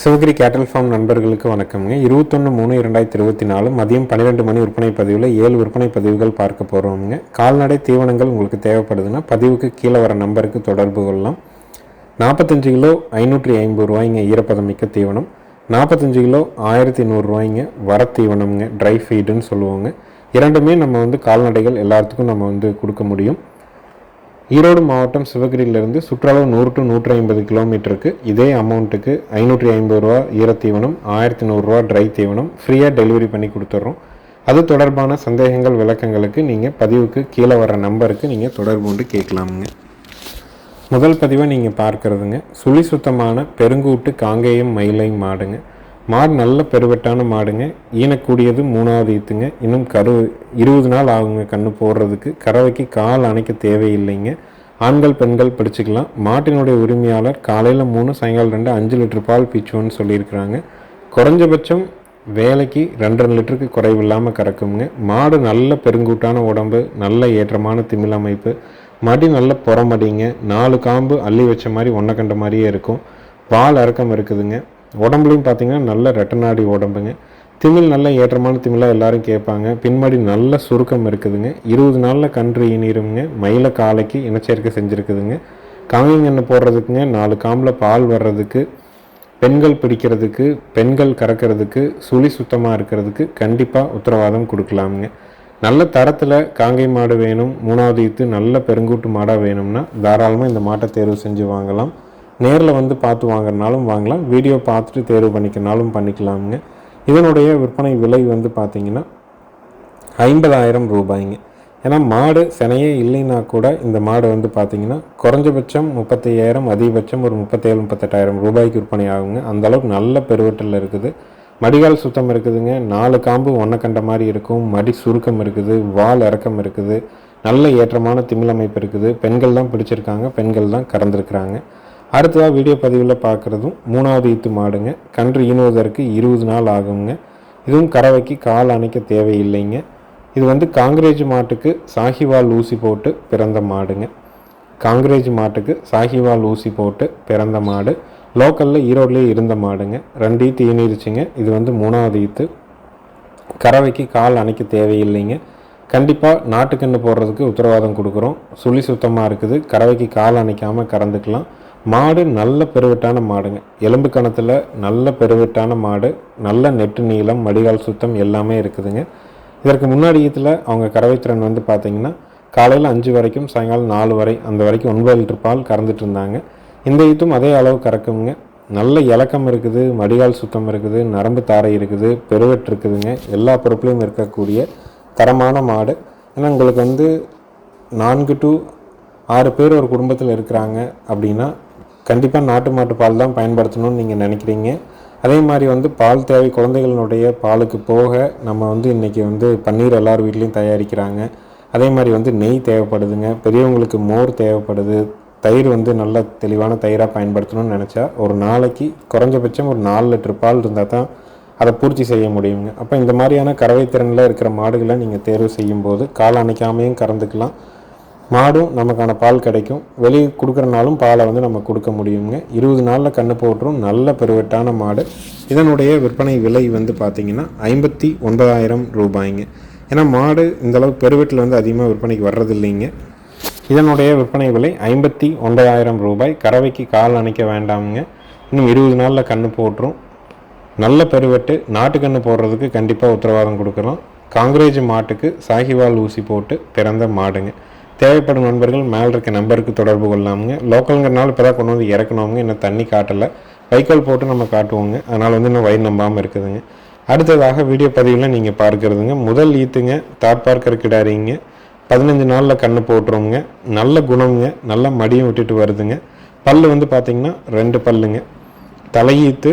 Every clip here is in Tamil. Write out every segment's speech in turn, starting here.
சிவகிரி கேட்டல் ஃபார்ம் நண்பர்களுக்கு வணக்கம்ங்க. இருபத்தொன்று மூணு இரண்டாயிரத்தி இருபத்தி நாலு மதியம் பன்னிரெண்டு மணி விற்பனை பதிவில் ஏழு விற்பனை பதிவுகள் பார்க்க போகிறோம்ங்க கால்நடை தீவனங்கள் உங்களுக்கு தேவைப்படுதுன்னா பதிவுக்கு கீழே வர நம்பருக்கு தொடர்பு கொள்ளலாம். நாற்பத்தஞ்சு கிலோ ஐநூற்றி ஐம்பது ரூபாய்ங்க ஈரப்பதம் மிக்க தீவனம். நாற்பத்தஞ்சு கிலோ ஆயிரத்தி நூறுரூவாய்ங்க வர தீவனம்ங்க ட்ரை ஃபீடுன்னு சொல்லுவோங்க. இரண்டுமே நம்ம வந்து கால்நடைகள் எல்லாத்துக்கும் நம்ம வந்து கொடுக்க முடியும். ஈரோடு மாவட்டம் சிவகிரியிலிருந்து சுற்றளவு நூறு டு நூற்றி ஐம்பது கிலோமீட்டருக்கு இதே அமௌண்ட்டுக்கு ஐநூற்றி ஐம்பது ரூபா ஈரத்தீவனம் ஆயிரத்தி நூறுரூவா ட்ரை தீவனம் ஃப்ரீயாக டெலிவரி பண்ணி கொடுத்துட்றோம் அது தொடர்பான சந்தேகங்கள் விளக்கங்களுக்கு நீங்கள் பதிவுக்கு கீழே வர நம்பருக்கு நீங்கள் தொடர்பு கொண்டு கேட்கலாமுங்க. முதல் பதிவை நீங்கள் பார்க்குறதுங்க. சுழி சுத்தமான பெருங்கூட்டு காங்கேயம் மயிலை மாடுங்க. மாடு நல்ல பெருவெட்டான மாடுங்க. ஈனக்கூடியது மூணாவது ஈத்துங்க. இன்னும் கரு இருபது நாள் ஆகுங்க கண்ணு போடுறதுக்கு. கறவைக்கு கால் அணைக்க தேவையில்லைங்க. ஆண்கள் பெண்கள் பிடிச்சிக்கலாம். மாட்டினுடைய உரிமையாளர் காலையில் மூணு சாயங்காலம் ரெண்டு அஞ்சு லிட்டர் பால் பீச்சுவோன்னு சொல்லியிருக்கிறாங்க. குறைஞ்சபட்சம் வேலைக்கு ரெண்டரை லிட்டருக்கு குறைவில்லாமல் கறக்குங்க. மாடு நல்ல பெருங்கூட்டான உடம்பு நல்ல ஏற்றமான திமிழ் அமைப்பு மடி நல்ல புறமடிங்க. நாலு காம்பு அள்ளி வச்ச மாதிரி ஒன்றை கண்ட மாதிரியே இருக்கும். பால் இறக்கம் இருக்குதுங்க. உடம்புலையும் பார்த்தீங்கன்னா நல்ல ரெட்டநாடி உடம்புங்க. திமிழ் நல்ல ஏற்றமான திமிழாக எல்லாரும் கேட்பாங்க. பின்மாடி நல்ல சுருக்கம் இருக்குதுங்க. இருபது நாளில் கன்று இனிருங்க மயில காலைக்கு இனச்சேர்க்கை செஞ்சுருக்குதுங்க. காங்கிங்கன்னு போடுறதுக்குங்க. நாலு காம்பில் பால் வர்றதுக்கு பெண்கள் பிடிக்கிறதுக்கு பெண்கள் கறக்கிறதுக்கு சுழி சுத்தமாக இருக்கிறதுக்கு கண்டிப்பாக உத்தரவாதம் கொடுக்கலாமுங்க. நல்ல தரத்தில் காங்கை மாடு வேணும். மூணாவது ஈத்து நல்ல பெருங்கூட்டு மாடாக வேணும்னா தாராளமாக இந்த மாட்டை தேர்வு செஞ்சு வாங்கலாம். நேரில் வந்து பார்த்து வாங்குறனாலும் வாங்கலாம். வீடியோ பார்த்துட்டு தேர்வு பண்ணிக்கனாலும் பண்ணிக்கலாமுங்க. இதனுடைய விற்பனை விலை வந்து பார்த்திங்கன்னா ஐம்பதாயிரம் ரூபாய்ங்க. ஏன்னா மாடு சினையே இல்லைன்னா கூட இந்த மாடு வந்து பார்த்திங்கன்னா குறைஞ்சபட்சம் முப்பத்தையாயிரம் அதிகபட்சம் ஒரு முப்பத்தேழு முப்பத்தெட்டாயிரம் ரூபாய்க்கு விற்பனை ஆகுங்க. அந்தளவுக்கு நல்ல பெருவட்டில் இருக்குது. மடிகால் சுத்தம் இருக்குதுங்க. நாலு காம்பு ஒன்றை கண்ட மாதிரி இருக்கும். மடி சுருக்கம் இருக்குது. வால் இறக்கம் இருக்குது. நல்ல ஏற்றமான திமிழமைப்பு இருக்குது. பெண்கள் தான் பிடிச்சிருக்காங்க. பெண்கள் தான் கறந்துருக்குறாங்க. அடுத்ததாக வீடியோ பதிவில் பார்க்குறதும் மூணாவது ஈத்து மாடுங்க. கன்று ஈனுவதற்கு இருபது நாள் ஆகுங்க. இதுவும் கறவைக்கு கால் அணைக்க தேவையில்லைங்க. இது வந்து காங்கிரேஜ் மாட்டுக்கு சாகிவால் ஊசி போட்டு பிறந்த மாடுங்க. காங்கிரேஜ் மாட்டுக்கு சாகிவால் ஊசி போட்டு பிறந்த மாடு. லோக்கலில் ஈரோட்லேயே இருந்த மாடுங்க. ரெண்டு ஈத்து ஈனிருச்சுங்க இது வந்து மூணாவது ஈத்து கறவைக்கு கால் அணைக்க தேவையில்லைங்க. கண்டிப்பாக நாட்டுக்கன்று போடுறதுக்கு உத்தரவாதம் கொடுக்குறோம். சுழி சுத்தமாக இருக்குது. கறவைக்கு கால் அணைக்காமல் கறந்துக்கலாம். மாடு நல்ல பெருவிட்டான மாடுங்க. எலும்பு கணத்தில் நல்ல பெருவிட்டான மாடு நல்ல நெட்டு நீளம் மடிகால் சுத்தம் எல்லாமே இருக்குதுங்க. இதற்கு முன்னாடி இதில் அவங்க கறவைத்திறன் வந்து பார்த்திங்கன்னா காலையில் அஞ்சு வரைக்கும் சாயங்காலம் நாலு வரை அந்த வரைக்கும் ஒன்பது லிட்டர் பால் கறந்துட்டு இருந்தாங்க. இந்த ஈத்தும் அதே அளவு கறக்குங்க. நல்ல இலக்கம் இருக்குது மடிகால் சுத்தம் இருக்குது நரம்பு தாரை இருக்குது பெருவெட்டு இருக்குதுங்க. எல்லா பொறுப்புலையும் இருக்கக்கூடிய தரமான மாடு. ஏன்னா உங்களுக்கு வந்து நான்கு டு ஆறு பேர் ஒரு குடும்பத்தில் இருக்கிறாங்க அப்படின்னா கண்டிப்பாக நாட்டு மாட்டு பால் தான் பயன்படுத்தணும்னு நீங்கள் நினைக்கிறீங்க. அதே மாதிரி வந்து பால் தேவை குழந்தைகளினுடைய பாலுக்கு போக நம்ம வந்து இன்றைக்கி வந்து பன்னீர் எல்லார் வீட்லேயும் தயாரிக்கிறாங்க. அதே மாதிரி வந்து நெய் தேவைப்படுதுங்க. பெரியவங்களுக்கு மோர் தேவைப்படுது. தயிர் வந்து நல்ல தெளிவான தயிராக பயன்படுத்தணும்னு நினச்சா ஒரு நாளைக்கு குறைஞ்சபட்சம் ஒரு நாலு லிட்டர் பால் இருந்தால் தான் அதை பூர்த்தி செய்ய முடியுங்க. அப்போ இந்த மாதிரியான கறவை திறனில் இருக்கிற மாடுகளை நீங்கள் தேர்வு செய்யும்போது கால் அணைக்காமையும் கறந்துக்கலாம். மாடும் நமக்கான பால் கிடைக்கும். வெளியே கொடுக்குறனாலும் பாலை வந்து நம்ம கொடுக்க முடியுங்க. இருபது நாளில் கன்று போட்டுரும். நல்ல பெருவெட்டான மாடு. இதனுடைய விற்பனை விலை வந்து பார்த்திங்கன்னா ஐம்பத்தி ஒன்பதாயிரம் ரூபாய்ங்க. ஏன்னா மாடு இந்தளவு பெருவெட்டில் வந்து அதிகமாக விற்பனைக்கு வர்றதில்லைங்க. இதனுடைய விற்பனை விலை ஐம்பத்தி ஒன்பதாயிரம் ரூபாய். கறவைக்கு கால் அணைக்க வேண்டாமுங்க. இன்னும் இருபது நாளில் கன்று போட்டுரும். நல்ல பெருவெட்டு. நாட்டுக்கன்று போடுறதுக்கு கண்டிப்பாக உத்தரவாதம் கொடுக்குறோம் காங்கிரேஜ் மாட்டுக்கு சாகிவால் ஊசி போட்டு பிறந்த மாடுங்க. தேவைப்படும் நண்பர்கள் மேலே இருக்க நம்பருக்கு தொடர்பு கொள்ளாமுங்க லோக்கலுங்கிறனால இப்போ தான் கொண்டு வந்து இறக்கணுங்க இன்னும் தண்ணி காட்டலை. வைக்கோல் போட்டு நம்ம காட்டுவோங்க. அதனால் வந்து இன்னும் வயிறு நம்பாமல் இருக்குதுங்க. அடுத்ததாக வீடியோ பதிவில் நீங்கள் பார்க்குறதுங்க. முதல் ஈத்துங்க தாட் பார்க்கர் கிடாரிங்க. பதினஞ்சு நாளில் கன்று போட்டுருவோங்க. நல்ல குணமுங்க. நல்ல மடியும் விட்டுட்டு வருதுங்க. பல் வந்து பார்த்திங்கன்னா ரெண்டு பல்லுங்க. தலையீத்து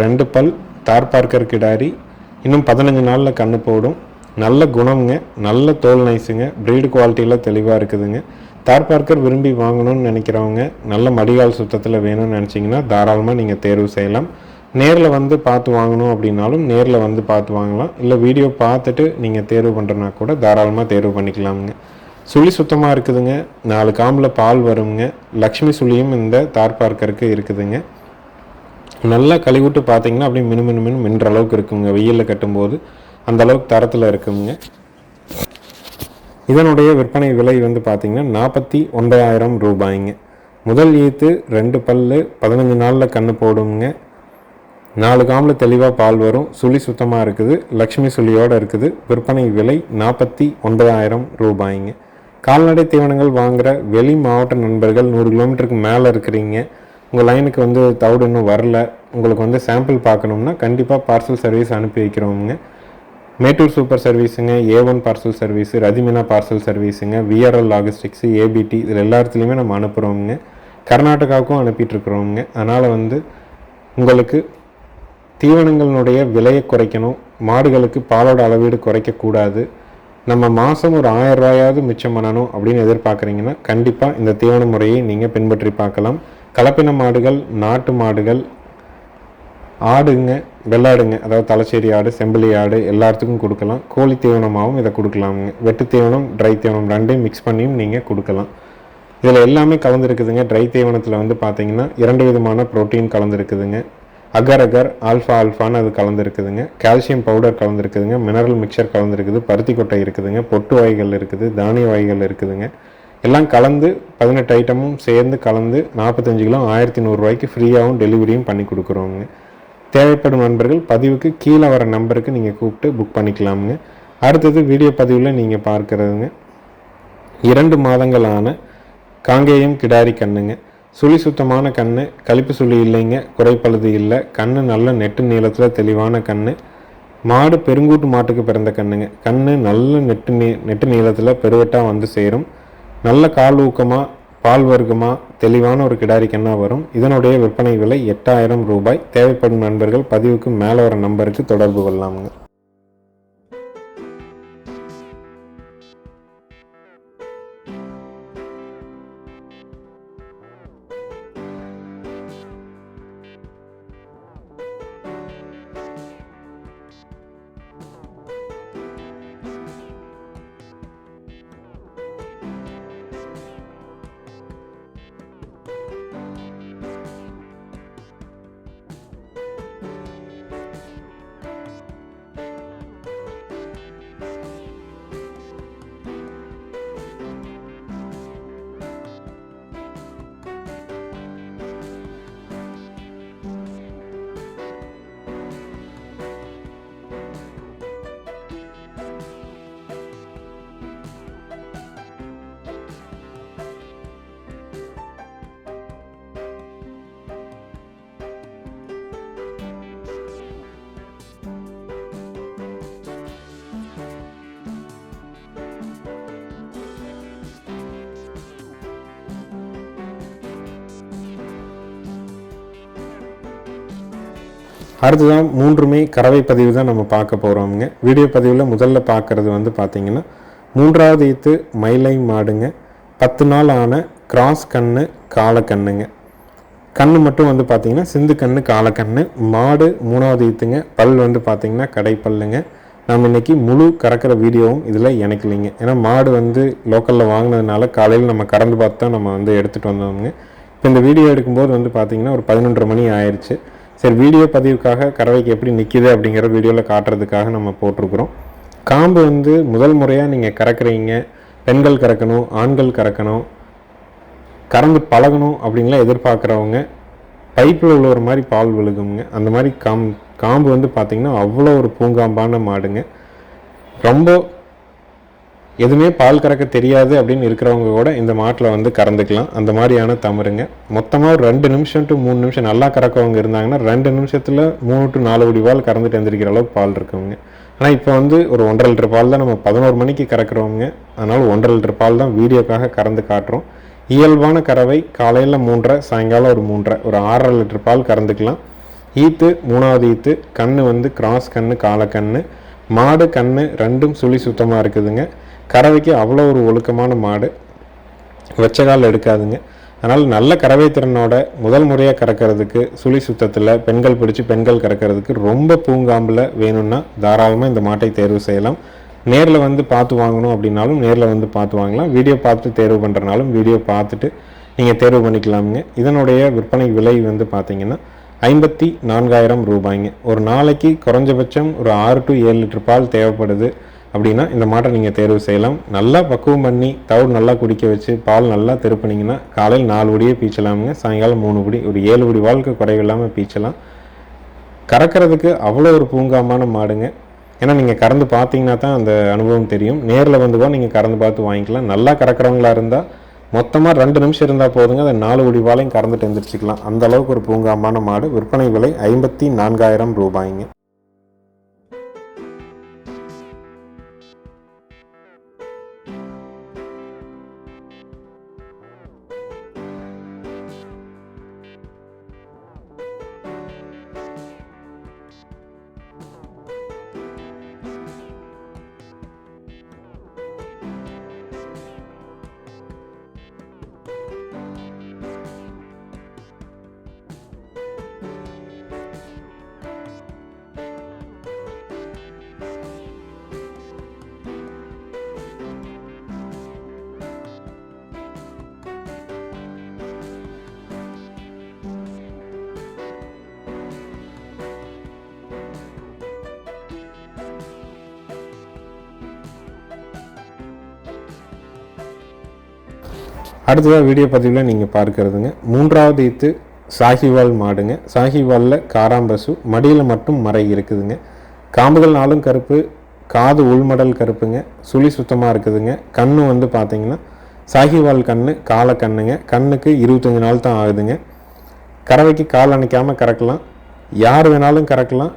ரெண்டு பல் தார் பார்க்கர் கிடாரி. இன்னும் பதினஞ்சு நாளில் கன்று போடும். நல்ல குணம்ங்க நல்ல தோல் நைஸுங்க ப்ரீடு குவாலிட்டியில் தெளிவாக இருக்குதுங்க. தார் பார்க்கர் விரும்பி வாங்கணும்னு நினைக்கிறவங்க நல்ல மடிகால் சுத்தத்தில் வேணும்னு நினச்சிங்கன்னா தாராளமாக நீங்கள் தேர்வு செய்யலாம். நேரில் வந்து பார்த்து வாங்கணும் அப்படின்னாலும் நேரில் வந்து பார்த்து வாங்கலாம். இல்லை வீடியோ பார்த்துட்டு நீங்கள் தேர்வு பண்ணுறனா கூட தாராளமாக தேர்வு பண்ணிக்கலாமுங்க. சுழி சுத்தமாக இருக்குதுங்க. நாலு காம்பில் பால் வருங்க. லக்ஷ்மி சுழியும் இந்த தார் பார்க்கருக்கு இருக்குதுங்க. நல்லா கழுவிட்டு பார்த்தீங்கன்னா அப்படியே மினு மினு மினு மின்ற அளவுக்கு இருக்குங்க. வெயிலில் கட்டும்போது. அந்தளவுக்கு தரத்தில் இருக்குங்க. இதனுடைய விற்பனை விலை வந்து பார்த்திங்கன்னா நாற்பத்தி ஒன்பதாயிரம் ரூபாய்ங்க. முதல் ஈத்து ரெண்டு பல்லு பதினஞ்சு நாளில் கன்று போடுங்க. நாலு காமில் தெளிவாக பால் வரும். சுழி சுத்தமாக இருக்குது. லக்ஷ்மி சுழியோடு இருக்குது. விற்பனை விலை நாற்பத்தி ஒன்பதாயிரம் ரூபாய்ங்க. கால்நடை தீவனங்கள் வாங்குகிற வெளி மாவட்ட நண்பர்கள் நூறு கிலோமீட்டருக்கு மேலே இருக்கிறீங்க. உங்கள் லைனுக்கு வந்து தவிடு இன்னும் வரல. உங்களுக்கு வந்து சாம்பிள் பார்க்கணும்னா கண்டிப்பாக பார்சல் சர்வீஸ் அனுப்பி வைக்கிறோமுங்க. மேட்டூர் சூப்பர் சர்வீஸுங்க ஏ ஒன் பார்சல் சர்வீஸு ரதிமினா பார்சல் சர்வீஸுங்க விஆர்எல் லாஜிஸ்டிக்ஸு ஏபிடி இதில் எல்லாத்துலேயுமே நம்ம அனுப்புகிறோங்க கர்நாடகாவுக்கும் அனுப்பிட்டுருக்குறோங்க அதனால் வந்து உங்களுக்கு தீவனங்களினுடைய விலையை குறைக்கணும். மாடுகளுக்கு பாலோட அளவீடு குறைக்கக்கூடாது. நம்ம மாதம் ஒரு ஆயிரம் ரூபாயாவது மிச்சம் பண்ணணும் அப்படின்னு எதிர்பார்க்குறீங்கன்னா கண்டிப்பாக இந்த தீவன முறையை நீங்கள் பின்பற்றி பார்க்கலாம். கலப்பின மாடுகள் நாட்டு மாடுகள் ஆடுங்க வெள்ளாடுங்க. அதாவது தலைச்சேரி ஆடு செம்பிளி ஆடு எல்லாத்துக்கும் கொடுக்கலாம். கோழி தீவனமாகவும் இதை கொடுக்கலாமுங்க. வெட்டு தீவனம் ட்ரை தீவனம் ரெண்டையும் மிக்ஸ் பண்ணியும் நீங்கள் கொடுக்கலாம். இதில் எல்லாமே கலந்துருக்குதுங்க. ட்ரை தீவனத்தில் வந்து பார்த்தீங்கன்னா இரண்டு விதமான ப்ரோட்டீன் கலந்துருக்குதுங்க. அகர் அகர் ஆல்ஃபா ஆல்ஃபான்னு அது கலந்துருக்குதுங்க. கால்சியம் பவுடர் கலந்துருக்குதுங்க. மினரல் மிக்சர் கலந்துருக்குது. பருத்தி கொட்டை இருக்குதுங்க. பொட்டு வகைகள் இருக்குது. தானிய வகைகள் இருக்குதுங்க. எல்லாம் கலந்து பதினெட்டு ஐட்டமும் சேர்ந்து கலந்து நாற்பத்தஞ்சு கிலோ ஆயிரத்தி நூறுரூவாய்க்கு ஃப்ரீயாகவும் டெலிவரியும் பண்ணி கொடுக்குறோங்க. தேவைப்படும் நண்பர்கள் பதிவுக்கு கீழே வர நம்பருக்கு நீங்கள் கூப்பிட்டு புக் பண்ணிக்கலாமுங்க. அடுத்தது வீடியோ பதிவில் நீங்கள் பார்க்குறதுங்க. இரண்டு மாதங்களான காங்கேயம் கிடாரி கண்ணுங்க. சுழி சுத்தமான கண் கழிப்பு சுழி இல்லைங்க குறைப்பழுது இல்லை கண் நல்ல நெட்டு நீளத்தில் தெளிவான கண் மாடு பெருங்கூட்டு மாட்டுக்கு பிறந்த கண்ணுங்க. கண் நல்ல நெட்டு நீ நெட்டு நீளத்தில் பெருவெட்டாக வந்து சேரும். நல்ல கால் ஊக்கமாக பால் வர்க்கமாக தெளிவான ஒரு கிடாரி கண்ணா வரும்? இதனுடைய விற்பனை விலை எட்டாயிரம் ரூபாய். தேவைப்படும் நண்பர்கள் பதிவுக்கு மேலே வர நம்பருக்கு தொடர்பு கொள்ளலாமுங்க. அடுத்ததான் மூன்றுமே கறவை பதிவு தான் நம்ம பார்க்க போகிறோமுங்க வீடியோ பதிவில் முதல்ல பார்க்குறது வந்து பார்த்திங்கன்னா மூன்றாவது ஈத்து மயிலை மாடுங்க. பத்து நாள் ஆன கிராஸ் கண்ணு காலக்கண்ணுங்க கண்ணு மட்டும் வந்து பார்த்திங்கன்னா சிந்து கண்ணு காலக்கண்ணு மாடு மூணாவது ஈத்துங்க. பல் வந்து பார்த்திங்கன்னா கடைப்பல்லுங்க. நம்ம இன்றைக்கி முழு கறக்கிற வீடியோவும் இதில் இணைக்கலைங்க. ஏன்னா மாடு வந்து லோக்கலில் வாங்கினதுனால காலையில் நம்ம கறந்து பார்த்து தான் நம்ம வந்து எடுத்துகிட்டு வந்தோமுங்க. இப்போ இந்த வீடியோ எடுக்கும்போது வந்து பார்த்திங்கன்னா ஒரு பதினொன்றரை மணி ஆயிடுச்சு சரி வீடியோ பதிவுக்காக கறவைக்கு எப்படி நிற்கிது அப்படிங்கிற வீடியோவில் காட்டுறதுக்காக நம்ம போட்டிருக்கிறோம். காம்பு வந்து முதல் முறையாக நீங்கள் கறக்குறீங்க. பெண்கள் கறக்கணும் ஆண்கள் கறக்கணும் கறந்து பழகணும் அப்படின்லாம் எதிர்பார்க்குறவங்க பைப்பில் உள்ளவர் மாதிரி பால் விழுகுங்க. அந்த மாதிரி காம் காம்பு வந்து பார்த்திங்கன்னா அவ்வளோ ஒரு பூங்காம்பான மாடுங்க. ரொம்ப எதுவுமே பால் கறக்க தெரியாது அப்படின்னு இருக்கிறவங்க கூட இந்த மாட்டில் வந்து கறந்துக்கலாம். அந்த மாதிரியான தமருங்க மொத்தமாக ஒரு ரெண்டு நிமிஷம் டு மூணு நிமிஷம் நல்லா கறக்கவங்க இருந்தாங்கன்னா ரெண்டு நிமிஷத்தில் மூணு டு நாலு கோடி பால் கறந்துட்டு எந்திரிக்கிற அளவுக்கு பால் இருக்குங்க ஆனால் இப்போ வந்து ஒரு ஒன்றரை லிட்டர் பால் தான் நம்ம பதினோரு மணிக்கு கறக்குறவங்க அதனால் ஒன்றரை லிட்டர் பால் தான் வீடியோக்காக கறந்து காட்டுறோம். இயல்பான கறவை காலையில் மூன்றரை சாயங்காலம் ஒரு மூன்றரை ஒரு ஆறரை லிட்டர் பால் கறந்துக்கலாம். ஈத்து மூணாவது ஈத்து கண் வந்து கிராஸ் கண் காலக்கண் மாடு கண் ரெண்டும் சுழி சுத்தமாக இருக்குதுங்க. கறவைக்கு அவ்வளோ ஒரு ஒழுக்கமான மாடு. வெச்ச கால் எடுக்காதுங்க. அதனால் நல்ல கறவை திறனோட முதல் முறையாக கறக்கிறதுக்கு சுழி சுத்தத்தில் பெண்கள் பிடிச்சி பெண்கள் கறக்கிறதுக்கு ரொம்ப பூங்காம்பில் வேணும்னா தாராளமாக இந்த மாட்டை தேர்வு செய்யலாம். நேரில் வந்து பார்த்து வாங்கணும் அப்படின்னாலும் நேரில் வந்து பார்த்து வாங்கலாம். வீடியோ பார்த்து தேர்வு பண்ணுறனாலும் வீடியோ பார்த்துட்டு நீங்கள் தேர்வு பண்ணிக்கலாமுங்க. இதனுடைய விற்பனை விலை வந்து பார்த்தீங்கன்னா ஐம்பத்தி நான்காயிரம் ரூபாய்ங்க. ஒரு நாளைக்கு குறைஞ்சபட்சம் ஒரு ஆறு டு ஏழு லிட்டர் பால் தேவைப்படுது. அப்படின்னா இந்த மாட்டை நீங்கள் தேர்வு செய்யலாம். நல்லா பக்குவம் பண்ணி தவிடு நல்லா குடிக்க வச்சு பால் நல்லா திருப்பினீங்கன்னா காலையில் நாலு குடியே பீச்சலாமுங்க சாயங்காலம் மூணு குடி ஒரு ஏழு குடி வாழ்க்கை குறைவில்லாமல் பீச்சலாம் கறக்கிறதுக்கு அவ்வளோ ஒரு பூங்காமான மாடுங்க. ஏன்னா நீங்கள் கறந்து பார்த்தீங்கன்னா தான் அந்த அனுபவம் தெரியும். நேரில் வந்து கூட நீங்கள் கறந்து பார்த்து வாங்கிக்கலாம். நல்லா கறக்கிறவங்களா இருந்தால் மொத்தமாக ரெண்டு நிமிஷம் இருந்தால் போதுங்க. அதை நாலு குடி வாழையும் கறந்துட்டு எந்திரிச்சிக்கலாம். அந்த அளவுக்கு ஒரு பூங்காமான மாடு. விற்பனை விலை ஐம்பத்தி நான்காயிரம் ரூபாய்ங்க. அடுத்ததாக வீடியோ பதிவில் நீங்கள் பார்க்கறதுங்க. மூன்றாவது ஈத்து சாஹிவால் மாடுங்க. சாஹிவாலில் காராம்பசு மடியில் மட்டும் மறை இருக்குதுங்க. காம்புகள் நாளும் கருப்பு காது உள்மடல் கருப்புங்க. சுழி சுத்தமாக இருக்குதுங்க. கண்ணு வந்து பார்த்தீங்கன்னா சாஹிவால் கண்ணு காலை கண்ணுங்க. கண்ணுக்கு இருபத்தஞ்சி நாள் தான் ஆகுதுங்க. கறவைக்கு கால் அணைக்காமல் கறக்கலாம். யார் வேணாலும் கறக்கலாம்.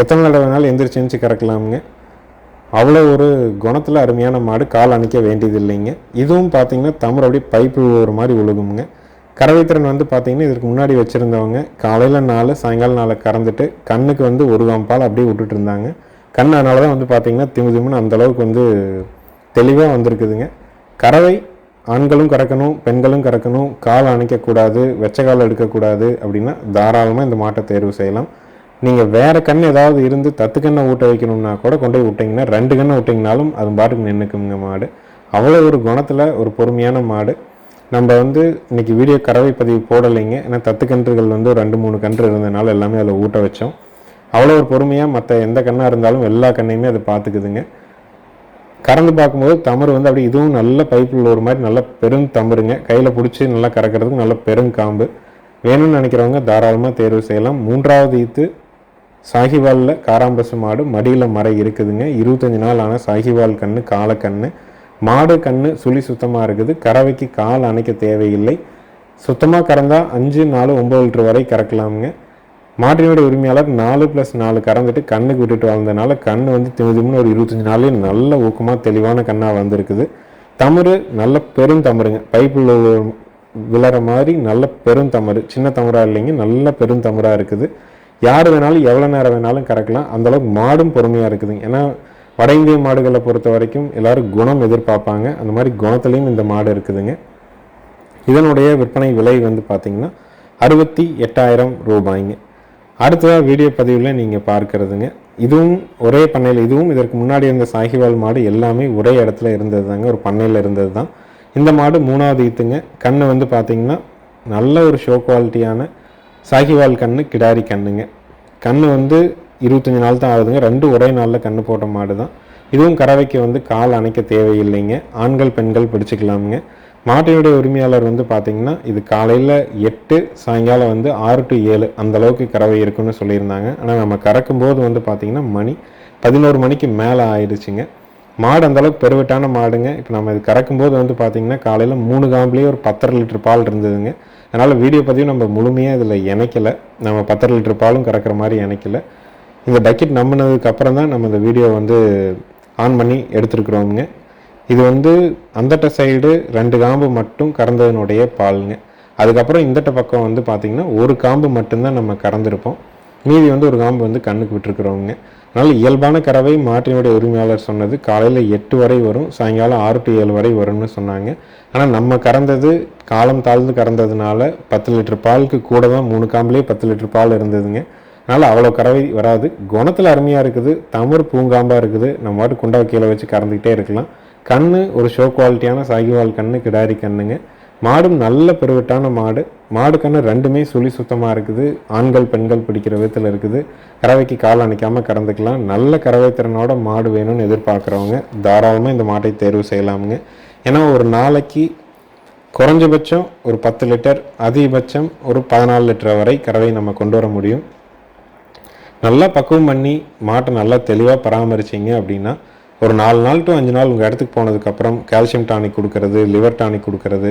எத்தனை தடவை வேணாலும் எந்திரிச்சு எந்திரிச்சு கறக்கலாமுங்க. அவ்வளோ ஒரு குணத்தில் அருமையான மாடு கால் அணைக்க வேண்டியது இல்லைங்க இதுவும் பார்த்தீங்கன்னா தமிழ் அப்படியே பைப்பு ஒரு மாதிரி ஒழுகுங்க கறவைத்திறன் வந்து பார்த்திங்கன்னா இதுக்கு முன்னாடி வச்சுருந்தவங்க காலையில் நாலு சாயங்காலம் நாலு கறந்துட்டு கண்ணுக்கு வந்து ஒரு காம்பால் அப்படியே விட்டுட்டு இருந்தாங்க. கண் அதனால தான் வந்து பார்த்திங்கன்னா திமு திமுன்னு அந்த அளவுக்கு வந்து தெளிவாக வந்திருக்குதுங்க. கறவை ஆண்களும் கறக்கணும் பெண்களும் கறக்கணும் கால் அணைக்கக்கூடாது வெச்ச கால் எடுக்கக்கூடாது அப்படின்னா தாராளமாக இந்த மாட்டை தேர்வு செய்யலாம். நீங்கள் வேறு கண் ஏதாவது இருந்து தத்து கண்ணை ஊட்ட வைக்கணும்னா கூட கொண்டு போய் விட்டிங்கன்னா ரெண்டு கண்ணை விட்டிங்கனாலும் அது பாட்டுக்கு நின்றுக்குங்க மாடு. அவ்வளோ ஒரு குணத்தில் ஒரு பொறுமையான மாடு. நம்ம வந்து இன்னைக்கு வீடியோ கறவை பதிவு போடலைங்க. ஏன்னா தத்து கன்றுகள் வந்து ஒரு ரெண்டு மூணு கன்று இருந்ததுனால எல்லாமே அதில் ஊட்ட வச்சோம். அவ்வளோ ஒரு பொறுமையாக மற்ற எந்த கண்ணாக இருந்தாலும் எல்லா கண்ணையுமே அதை பார்த்துக்குதுங்க கறந்து பார்க்கும்போது தமறு வந்து அப்படி இதுவும் நல்ல பைப்பில் ஒரு மாதிரி நல்ல பெரும் தமருங்க. கையில் பிடிச்சி நல்லா கறக்கிறதுக்கு நல்ல பெருங்காம்பு வேணும்னு நினைக்கிறவங்க தாராளமாக தேர்வு செய்யலாம். மூன்றாவது ஈத்து சாகிவாலில் காராம்பசு மாடு மடியில் மறை இருக்குதுங்க. இருபத்தஞ்சி நாள் ஆன சாகிவால் கண்ணு காலக்கண்ணு மாடு கண்ணு சுழி சுத்தமாக இருக்குது. கறவைக்கு கால் அணைக்க தேவையில்லை. சுத்தமாக கறந்தால் அஞ்சு நாலு ஒம்பது லிட்டர் வரை கறக்கலாமுங்க. மாட்டினுடைய உரிமையாளர் நாலு ப்ளஸ் நாலு கறந்துட்டு கண்ணுக்கு விட்டுட்டு வந்ததுனால கண் வந்து திமுதிமுன்னு ஒரு இருபத்தஞ்சி நாள்லேயே நல்ல ஊக்கமாக தெளிவான கண்ணாக வந்திருக்குது. தமறு நல்ல பெருந்தமருங்க பைப்பில் விழற மாதிரி நல்ல பெருந்தமரு சின்ன தமரா இல்லைங்க. நல்ல பெருந்தமராக இருக்குது. யார் வேணாலும் எவ்வளோ நேரம் வேணாலும் கறக்கலாம். அந்தளவுக்கு மாடும் பொறுமையாக இருக்குதுங்க ஏன்னா வட இந்திய மாடுகளை பொறுத்த வரைக்கும் எல்லோரும் குணம் எதிர்பார்ப்பாங்க. அந்த மாதிரி குணத்துலேயும் இந்த மாடு இருக்குதுங்க. இதனுடைய விற்பனை விலை வந்து பார்த்திங்கன்னா அறுபத்தி எட்டாயிரம் ரூபாய்ங்க. அடுத்ததாக வீடியோ பதிவில் நீங்கள் பார்க்கறதுங்க. இதுவும் ஒரே பண்ணையில் இதுவும் இதற்கு முன்னாடி இருந்த சாகிவால் மாடு எல்லாமே ஒரே இடத்துல இருந்தது தாங்க ஒரு பண்ணையில் இருந்தது தான் இந்த மாடு மூணாவது ஈத்துங்க. கண்ணை வந்து பார்த்திங்கன்னா நல்ல ஒரு ஷோ குவாலிட்டியான சாகிவால் கண்ணு கிடாரி கண்ணுங்க. கண்ணு வந்து இருபத்தஞ்சி நாள் தான் ஆகுதுங்க. ரெண்டு ஒரே நாளில் கண்ணு போட்ட மாடு தான் இதுவும் கறவைக்கு வந்து கால் அணைக்க தேவையில்லைங்க. ஆண்கள் பெண்கள் பிடிச்சிக்கலாமுங்க. மாட்டினுடைய உரிமையாளர் வந்து பார்த்திங்கன்னா இது காலையில் எட்டு சாயங்காலம் வந்து ஆறு டு ஏழு அந்தளவுக்கு கறவை இருக்குன்னு சொல்லியிருந்தாங்க. ஆனால் நம்ம கறக்கும்போது வந்து பார்த்திங்கன்னா மணி பதினோரு மணிக்கு மேலே ஆயிடுச்சுங்க. மாடு அந்தளவுக்கு பெருவிட்டான மாடுங்க. இப்போ நம்ம இது கறக்கும்போது வந்து பார்த்திங்கன்னா காலையில் மூணு காம்புலேயே ஒரு பத்தரை லிட்டர் பால் இருந்ததுங்க. அதனால் வீடியோ பதிவு நம்ம முழுமையாக இதில் இணைக்கலை. நம்ம பத்தரை லிட்டர் பாலும் கறக்கிற மாதிரி இணைக்கலை. இந்த பக்கெட் நம்பினதுக்கு அப்புறம் தான் நம்ம இந்த வீடியோ வந்து ஆன் பண்ணி எடுத்துருக்குறோங்க இது வந்து அந்தட்ட சைடு ரெண்டு காம்பு மட்டும் கறந்ததனுடைய பாலுங்க. அதுக்கப்புறம் இந்தட்ட பக்கம் வந்து பார்த்திங்கன்னா ஒரு காம்பு மட்டும்தான் நம்ம கறந்துருப்போம். மீதி வந்து ஒரு காம்பு வந்து கண்ணுக்கு விட்டுருக்குறோங்க அதனால் இயல்பான கறவை மாட்டினுடைய உரிமையாளர் சொன்னது காலையில் எட்டு வரை வரும் சாயங்காலம் ஆறு டு ஏழு வரை வரும்னு சொன்னாங்க. ஆனால் நம்ம கறந்தது காலம் தாழ்ந்து கறந்ததுனால பத்து லிட்டர் பாலுக்கு கூட தான் மூணு காம்புலேயே பத்து லிட்டர் பால் இருந்ததுங்க. அதனால் அவ்வளோ கறவை வராது. குணத்தில் அருமையாக இருக்குது தமிழ் பூங்காம்பாக இருக்குது. நம்ம மாட்டு குண்டா கீழே வச்சு கறந்துக்கிட்டே இருக்கலாம். கண் ஒரு ஷோ குவாலிட்டியான சாகிவால் கண்ணு கிடாரி கண்ணுங்க. மாடும் நல்ல பெருவிட்டான மாடு. மாடு கண்ணு ரெண்டுமே சுழி சுத்தமாக இருக்குது. ஆண்கள் பெண்கள் பிடிக்கிற விதத்தில் இருக்குது. கறவைக்கு கால் அணைக்காமல் கறந்துக்கலாம். நல்ல கறவை திறனோட மாடு வேணும்னு எதிர்பார்க்குறவங்க தாராளமாக இந்த மாட்டை தேர்வு செய்யலாமுங்க. ஏன்னா ஒரு நாளைக்கு குறைஞ்சபட்சம் ஒரு பத்து லிட்டர் அதிகபட்சம் ஒரு பதினாலு லிட்டர் வரை கறவை நம்ம கொண்டு வர முடியும். நல்லா பக்குவம் பண்ணி மாட்டை நல்லா தெளிவாக பராமரிச்சிங்க அப்படின்னா ஒரு நாலு நாள் டு அஞ்சு நாள் உங்கள் இடத்துக்கு போனதுக்கப்புறம் கால்சியம் டானிக் கொடுக்கறது லிவர் டானிக் கொடுக்கறது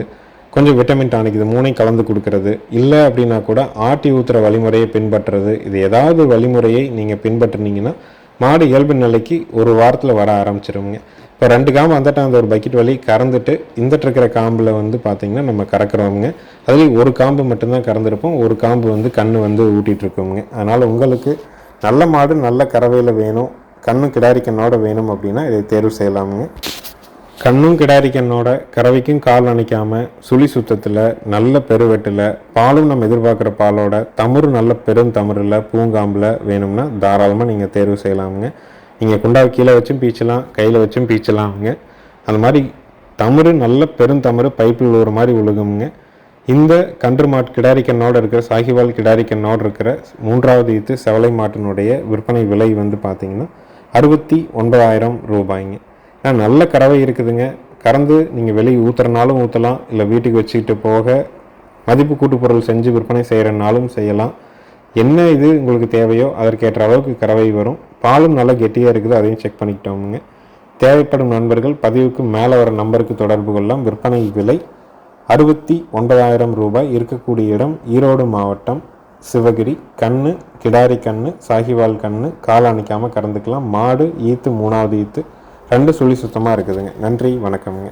கொஞ்சம் விட்டமின் டானிக் இது மூணையும் கலந்து கொடுக்கறது. இல்லை அப்படின்னா கூட ஆட்டி ஊற்றுற வழிமுறையை பின்பற்றுறது. இது ஏதாவது வழிமுறையை நீங்கள் பின்பற்றுனீங்கன்னா மாடு இயல்பு நிலைக்கு ஒரு வாரத்தில் வர ஆரம்பிச்சிருவீங்க. இப்போ ரெண்டு காம்பு வந்துட்டு அந்த ஒரு பக்கெட் வழி கறந்துட்டு இந்துட்டு இருக்கிற காம்பில் வந்து பார்த்திங்கன்னா நம்ம கறக்குறோமுங்க அதுலேயும் ஒரு காம்பு மட்டும்தான் கறந்துருப்போம். ஒரு காம்பு வந்து கண் வந்து ஊட்டிகிட்டு இருக்கோங்க அதனால் உங்களுக்கு நல்ல மாடு நல்ல கறவையில் வேணும். கண்ணு கிடாரி கண்ணோட வேணும் அப்படின்னா இதை தேர்வு செய்யலாமுங்க. கண்ணும் கிடாரிக்கண்ணோட கறவைக்கும் கால் அணைக்காம சுழி சுத்தத்தில் நல்ல பெருவெட்டில் பாலும் நம்ம எதிர்பார்க்குற பாலோட தமுறு நல்ல பெரும் தமுறில் பூங்காம்பில் வேணும்னா தாராளமாக நீங்கள் தேர்வு செய்யலாமுங்க. நீங்கள் குண்டாவை கீழே வச்சும் பீச்சலாம் கையில் வச்சும் பீச்சலாமுங்க. அந்த மாதிரி தமுறு நல்ல பெருந்தமுறு பைப்பில் ஒரு மாதிரி உழுகுமுங்க. இந்த கன்று மாட்டு கிடாரிக்கண்ணோடு இருக்கிற சாகிவால் கிடாரிக்கண்ணோடு இருக்கிற மூன்றாவது ஈத்து செவலை மாட்டினுடைய விற்பனை விலை வந்து பார்த்திங்கன்னா அறுபத்தி ஒன்பதாயிரம் ரூபாய்ங்க. ஆனால் நல்ல கறவை இருக்குதுங்க. கறந்து நீங்கள் வெளியே ஊற்றுறனாலும் ஊற்றலாம் இல்லை வீட்டுக்கு வச்சுக்கிட்டு போக மதிப்பு கூட்டுப்பொருள் செஞ்சு விற்பனை செய்கிறனாலும் செய்யலாம். என்ன இது உங்களுக்கு தேவையோ அதற்கேற்ற அளவுக்கு கறவை வரும். பாலும் நல்லா கெட்டியாக இருக்குது அதையும் செக் பண்ணிக்கிட்டோமுங்க. தேவைப்படும் நண்பர்கள் பதிவுக்கு மேலே வர நம்பருக்கு தொடர்பு கொள்ளலாம். விற்பனை விலை அறுபத்தி ஒன்பதாயிரம் ரூபாய். இருக்கக்கூடிய இடம் ஈரோடு மாவட்டம் சிவகிரி. கண்ணு கிடாரி கண்ணு சாகிவால் கண்ணு. கால் கறந்துக்கலாம். மாடு ஈத்து மூணாவது ஈத்து. ரெண்டு சுழி சுத்தமாக இருக்குதுங்க. நன்றி வணக்கம்ங்க.